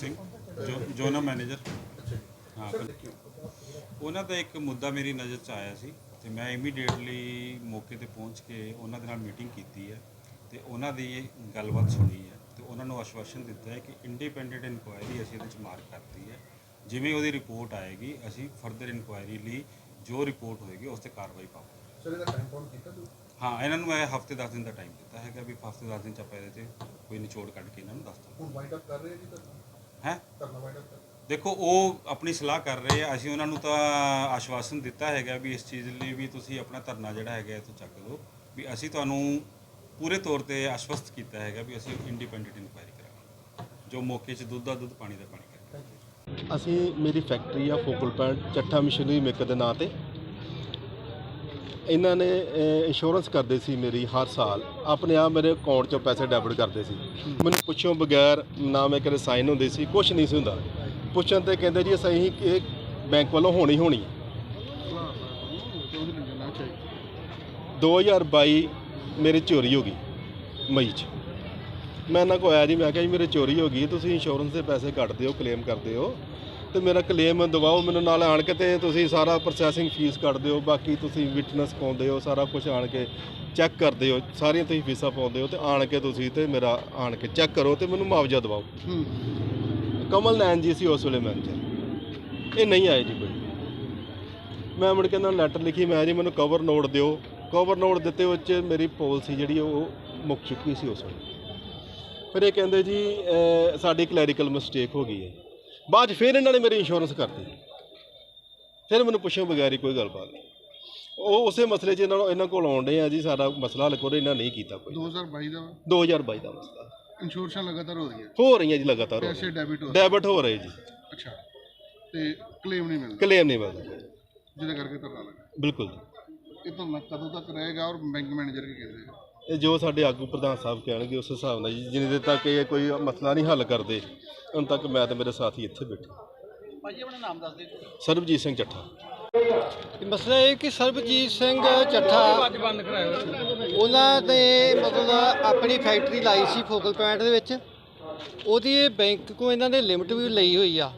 ਸਿੰਘ ਜੋ ਜੋਨਾ ਮੈਨੇਜਰ ਹਾਂ ਉਹਨਾਂ ਦਾ ਇੱਕ ਮੁੱਦਾ ਮੇਰੀ ਨਜ਼ਰ 'ਚ ਆਇਆ ਸੀ ਤੇ ਮੈਂ ਇਮੀਡੀਏਟਲੀ ਮੌਕੇ ਤੇ ਪਹੁੰਚ ਕੇ ਉਹਨਾਂ ਦੇ ਨਾਲ ਮੀਟਿੰਗ ਕੀਤੀ ਹੈ ਤੇ ਉਹਨਾਂ ਦੀ ਗੱਲਬਾਤ ਸੁਣੀ ਹੈ ਤੇ ਉਹਨਾਂ ਨੂੰ ਆਸ਼ਵਾਸਨ ਦਿੱਤਾ ਹੈ ਕਿ ਇੰਡੀਪੈਂਡੈਂਟ ਇਨਕੁਆਇਰੀ ਅਸੀਂ ਇਹਦੇ 'ਚ ਮਾਰਕ ਕਰਤੀ ਹੈ। ਜਿਵੇਂ ਉਹਦੀ ਰਿਪੋਰਟ ਆਏਗੀ ਅਸੀਂ ਫਰਦਰ ਇਨਕੁਆਇਰੀ ਲਈ ਜੋ ਰਿਪੋਰਟ ਹੋਏਗੀ ਉਸ ਤੇ ਕਾਰਵਾਈ ਪਾਵਾਂਗੇ। ਸਰ ਇਹਦਾ ਟਾਈਮ ਬਾਉਂਡ ਕੀਤਾ ਤੂੰ ਹਾਂ ਇਹਨਾਂ ਨੂੰ ਮੈਂ ਹਫ਼ਤੇ 10 ਦਿਨ ਦਾ ਟਾਈਮ ਦਿੱਤਾ ਹੈਗਾ ਵੀ ਹਫ਼ਤੇ 10 ਦਿਨ ਚ ਆਪਾਂ ਇਹਦੇ ਤੇ ਕੋਈ ਨਿਚੋੜ ਕੱਢ ਕੇ ਇਹਨਾਂ ਨੂੰ ਦੱਸ ਦਾਂਗੇ। ਹੁਣ ਵਾਈਂਡ ਅਪ ਕਰ ਰਹੇ ਜੀ ਧਰਨਾ ਹੈ? ਦੇਖੋ, ਉਹ ਆਪਣੀ ਸਲਾਹ ਕਰ ਰਹੇ ਆ। ਅਸੀਂ ਉਹਨਾਂ ਨੂੰ ਤਾਂ ਆਸ਼ਵਾਸਨ ਦਿੱਤਾ ਹੈਗਾ ਵੀ ਇਸ ਚੀਜ਼ ਲਈ ਵੀ ਤੁਸੀਂ ਆਪਣਾ ਧਰਨਾ ਜਿਹੜਾ ਹੈਗਾ ਇਹ ਤੋਂ ਚੱਕ ਲਓ। ਵੀ ਅਸੀਂ ਤੁਹਾਨੂੰ ਪੂਰੇ ਤੌਰ ਤੇ ਆਸ਼ਵਸਤ ਕੀਤਾ ਹੈਗਾ ਵੀ ਅਸੀਂ ਇੰਡੀਪੈਂਡੈਂਟ ਇਨਕੁਆਇਰੀ ਕਰਾਂਗੇ। ਜੋ ਮੌਕੇ 'ਚ ਦੁੱਧ ਦਾ ਦੁੱਧ, ਪਾਣੀ ਦਾ ਪਾਣੀ ਕਰਾਂਗੇ। ਅਸੀਂ ਮੇਰੀ ਫੈਕਟਰੀ ਆ focal point Chattha machinery maker ਦੇ ਨਾਂ ਤੇ। ਇਹਨਾਂ ਨੇ ਇੰਸ਼ੋਰੈਂਸ ਕਰਦੇ ਸੀ ਮੇਰੀ ਹਰ ਸਾਲ। ਆਪਣੇ ਆਪ ਮੇਰੇ ਅਕਾਊਂਟ 'ਚੋਂ ਪੈਸੇ ਡੈਬਿਟ ਕਰਦੇ ਸੀ। ਮੈਨੂੰ ਪੁੱਛੋ ਬਗੈਰ ਨਾ ਮੈਂ ਕਦੇ ਸਾਈਨ ਹੁੰਦੇ ਸੀ ਕੁਝ ਨਹੀਂ ਸੀ ਹੁੰਦਾ। ਪੁੱਛਣ ਤੇ ਕਹਿੰਦੇ ਜੀ, ਅਸੀਂ ਇਹ ਬੈਂਕ ਵੱਲੋਂ ਹੋਣੀ ਹੋਣੀ। ਹੈ 2022 ਮੇਰੇ ਚੋਰੀ ਹੋ ਗਈ ਮਈ 'ਚ। ਮੈਂ ਇਹਨਾਂ ਕੋਲ ਆਇਆ ਜੀ, ਮੈਂ ਕਿਹਾ ਜੀ, ਮੇਰੇ ਚੋਰੀ ਹੋ ਗਈ, ਤੁਸੀਂ ਇੰਸ਼ੋਰੈਂਸ ਦੇ ਪੈਸੇ ਕੱਟਦੇ ਹੋ ਕਲੇਮ ਕਰਦੇ ਹੋ ਤੇ ਮੇਰਾ ਕਲੇਮ ਦਵਾਓ ਮੈਨੂੰ ਨਾਲ ਆਣ ਕੇ ਤੇ ਤੁਸੀਂ ਸਾਰਾ ਪ੍ਰੋਸੈਸਿੰਗ ਫੀਸ ਕੱਟਦੇ ਹੋ ਬਾਕੀ ਤੁਸੀਂ ਵਿਟਨੈਸ ਪਾਉਂਦੇ ਹੋ ਸਾਰਾ ਕੁਝ ਆਣ ਕੇ ਚੈੱਕ ਕਰਦੇ ਹੋ ਸਾਰੀਆਂ ਤੁਸੀਂ ਫੀਸਾਂ ਪਾਉਂਦੇ ਹੋ ਤੇ ਆਣ ਕੇ ਤੁਸੀਂ ਤੇ ਮੇਰਾ ਆਣ ਕੇ ਚੈੱਕ ਕਰੋ ਤੇ ਮੈਨੂੰ ਮੁਆਵਜ਼ਾ ਦਿਵਾਓ। ਕਮਲ ਨੈਨ ਜੀ ਸੀ ਉਸ ਵੇਲੇ ਮੈਨੇਜਰ ਇਹ ਨਹੀਂ ਆਏ ਜੀ ਕੋਈ। ਮੈਂ ਮੁੜ ਕੇ ਇਹਨਾਂ ਨੂੰ ਲੈਟਰ ਲਿਖੀ ਮੈਂ ਜੀ ਮੈਨੂੰ ਕਵਰ ਨੋਟ ਦਿਓ। ਕਵਰ ਨੋਟ ਦਿੱਤੇ ਉਹ 'ਚ ਮੇਰੀ ਪਾਲਿਸੀ ਜਿਹੜੀ ਉਹ ਮੁੱਕ ਚੁੱਕੀ ਸੀ ਉਸ ਵੇਲੇ। ਫਿਰ ਇਹ ਕਹਿੰਦੇ ਜੀ ਸਾਡੀ ਕਲੈਰੀਕਲ ਮਿਸਟੇਕ ਹੋ ਗਈ ਹੈ। ਬਾਅਦ 'ਚ ਫਿਰ ਇਹਨਾਂ ਨੇ ਮੇਰੀ ਇੰਸ਼ੋਰੈਂਸ ਕਰਤੀ। ਫਿਰ ਮੈਨੂੰ ਪੁੱਛੋ ਬਗੈਰ ਹੀ ਕੋਈ ਗੱਲਬਾਤ ਨਹੀਂ। ਉਹ ਉਸੇ ਮਸਲੇ 'ਚ ਇਹਨਾਂ ਨੂੰ ਇਹਨਾਂ ਕੋਲ ਆਉਂਦੇ ਆ ਜੀ ਸਾਡਾ ਮਸਲਾ ਹੱਲ ਕਰੋ ਇਹਨਾਂ ਨਹੀਂ ਕੀਤਾ ਕੋਈ। 2022 ਦਾ? 2022 ਦਾ ਮਸਲਾ। ਇੰਸ਼ੋਰੈਂਸਾਂ ਲਗਾਤਾਰ ਹੋ ਰਹੀਆਂ? ਹੋ ਰਹੀਆਂ ਜੀ ਲਗਾਤਾਰ ਹੋ ਪੈਸੇ। ਡੈਬਿਟ ਹੋ ਡੈਬਿਟ ਹੋ ਰਹੇ ਜੀ। ਅੱਛਾ। ਤੇ ਕਲੇਮ ਨਹੀਂ ਮਿਲਦਾ? ਕਲੇਮ ਨਹੀਂ ਮਿਲਦਾ ਜਿਹਦੇ ਕਰਕੇ ਧਰਨਾ ਲੱਗਾ। ਬਿਲਕੁਲ ਜੀ। ਇਹ ਧਰਨਾ ਕਦੋਂ ਤੱਕ ਰਹੇਗਾ ਔਰ ਬੈਂਕ ਮੈਨੇਜਰ ਕੀ ਕਹਿੰਦੇ ਆ? ਇਹ ਜੋ ਸਾਡੇ ਆਗੂ ਪ੍ਰਧਾਨ ਸਾਹਿਬ ਕਹਿਣਗੇ ਉਸ ਹਿਸਾਬ ਨਾਲ ਜੀ ਜਿੰਨੇ ਦੇਰ ਤੱਕ ਇਹ ਕੋਈ ਮਸਲਾ ਨਹੀਂ ਹੱਲ ਕਰਦੇ ਉਨ ਤੱਕ ਮੈਂ ਤੇ ਮੇਰੇ ਸਾਥੀ ਇੱਥੇ ਬੈਠੇ। ਭਾਜੀ ਆਪਣਾ ਨਾਮ ਦੱਸ ਦਿਓ। ਸਰਬਜੀਤ ਸਿੰਘ ਚੱਠਾ। ਮਸਲਾ ਇਹ ਕਿ ਸਰਬਜੀਤ ਸਿੰਘ ਚੱਠਾ ਉਹਨਾਂ ਨੇ ਮਤਲਬ ਆਪਣੀ ਫੈਕਟਰੀ ਲਾਈ ਸੀ ਫੋਕਲ ਪੁਆਇੰਟ ਦੇ ਵਿੱਚ। ਉਹਦੀ ਬੈਂਕ ਕੋ ਇਹਨਾਂ ਨੇ ਲਿਮਟ ਵੀ ਲਈ ਹੋਈ ਆ।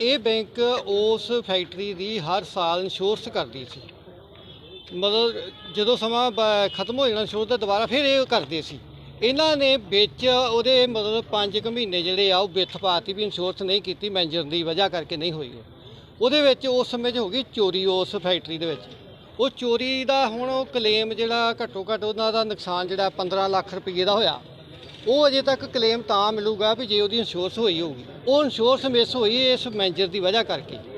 ਇਹ ਬੈਂਕ ਉਸ ਫੈਕਟਰੀ ਦੀ ਹਰ ਸਾਲ ਇੰਸ਼ੋਰੈਂਸ ਕਰਦੀ ਸੀ। ਮਤਲਬ ਜਦੋਂ ਸਮਾਂ ਬ- ਖਤਮ ਹੋ ਜਾਣਾ ਇੰਸ਼ੋਰੈਂਸ ਤਾਂ ਦੁਬਾਰਾ ਫਿਰ ਇਹ ਕਰਦੇ ਸੀ। ਇਹਨਾਂ ਨੇ ਵਿੱਚ ਉਹਦੇ ਮਤਲਬ 5 ਕੁ ਮਹੀਨੇ ਜਿਹੜੇ ਆ, ਉਹ ਵਿੱਥ ਪਾਤੀ ਵੀ ਇੰਸ਼ੋਰੈਂਸ ਨਹੀਂ ਕੀਤੀ ਮੈਨੇਜਰ ਦੀ ਵਜ੍ਹਾ ਕਰਕੇ ਨਹੀਂ ਹੋਈ ਉਹ। ਉਹਦੇ ਵਿੱਚ ਉਸ ਸਮੇਂ 'ਚ ਹੋ ਗਈ ਚੋਰੀ ਉਸ ਫੈਕਟਰੀ ਦੇ ਵਿੱਚ। ਉਹ ਚੋਰੀ ਦਾ ਹੁਣ ਉਹ ਕਲੇਮ ਜਿਹੜਾ ਘੱਟੋ ਘੱਟ ਉਹਨਾਂ ਦਾ ਨੁਕਸਾਨ ਜਿਹੜਾ 15 ਲੱਖ ਰੁਪਏ ਦਾ ਹੋਇਆ, ਉਹ ਅਜੇ ਤੱਕ ਕਲੇਮ ਤਾਂ ਮਿਲੂਗਾ ਵੀ ਜੇ ਉਹਦੀ ਇੰਸ਼ੋਰੈਂਸ ਹੋਈ ਹੋਊਗੀ। ਉਹ ਇੰਸ਼ੋਰੈਂਸ ਮਿਸ ਹੋਈ ਇਸ ਮੈਨੇਜਰ ਦੀ ਵਜ੍ਹਾ ਕਰਕੇ।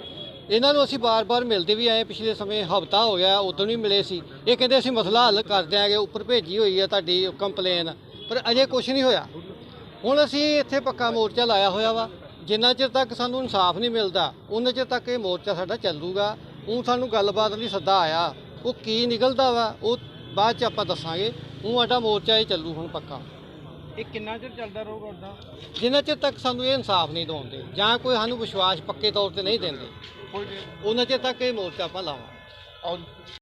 ਇਹਨਾਂ ਨੂੰ ਅਸੀਂ ਬਾਰ-ਬਾਰ ਮਿਲਦੇ ਵੀ ਆਏ, ਪਿਛਲੇ ਸਮੇਂ ਹਫਤਾ ਹੋ ਗਿਆ, ਉਦੋਂ ਵੀ ਮਿਲੇ ਸੀ। ਇਹ ਕਹਿੰਦੇ ਅਸੀਂ ਮਸਲਾ ਹੱਲ ਕਰ ਦਿਆਂਗੇ ਉੱਪਰ ਭੇਜੀ ਹੋਈ ਹੈ ਤੁਹਾਡੀ ਕੰਪਲੇਨ ਪਰ ਅਜੇ ਕੁਝ ਨਹੀਂ ਹੋਇਆ। ਹੁਣ ਅਸੀਂ ਇੱਥੇ ਪੱਕਾ ਮੋਰਚਾ ਲਾਇਆ ਹੋਇਆ ਵਾ। ਜਿੰਨਾ ਚਿਰ ਤੱਕ ਸਾਨੂੰ ਇਨਸਾਫ ਨਹੀਂ ਮਿਲਦਾ ਉਹਨਾਂ ਚਿਰ ਤੱਕ ਇਹ ਮੋਰਚਾ ਸਾਡਾ ਚੱਲੂਗਾ। ਉਹ ਸਾਨੂੰ ਗੱਲਬਾਤ ਲਈ ਸੱਦਾ ਆਇਆ। ਉਹ ਕੀ ਨਿਕਲਦਾ ਵਾ, ਉਹ ਬਾਅਦ ਚ ਆਪਾਂ ਦੱਸਾਂਗੇ। ਉਹ ਸਾਡਾ ਮੋਰਚਾ ਇਹ ਚੱਲੂ ਹੁਣ ਪੱਕਾ। ਇਹ ਕਿੰਨਾ ਚਿਰ ਚੱਲਦਾ ਰਹੂਗਾ ਉਦਾਂ ਜਿੰਨਾ ਚਿਰ ਤੱਕ ਸਾਨੂੰ ਇਹ ਇਨਸਾਫ ਨਹੀਂ ਦਵਾਉਂਦੇ ਜਾਂ ਕੋਈ ਸਾਨੂੰ ਵਿਸ਼ਵਾਸ ਪੱਕੇ ਤੌਰ ਤੇ ਨਹੀਂ ਦਿੰਦੇ ਉਹਨਾਂ ਚਿਰ ਤੱਕ ਇਹ ਮੋਰਚਾ ਆਪਾਂ ਲਾਵਾਂ ਆਓ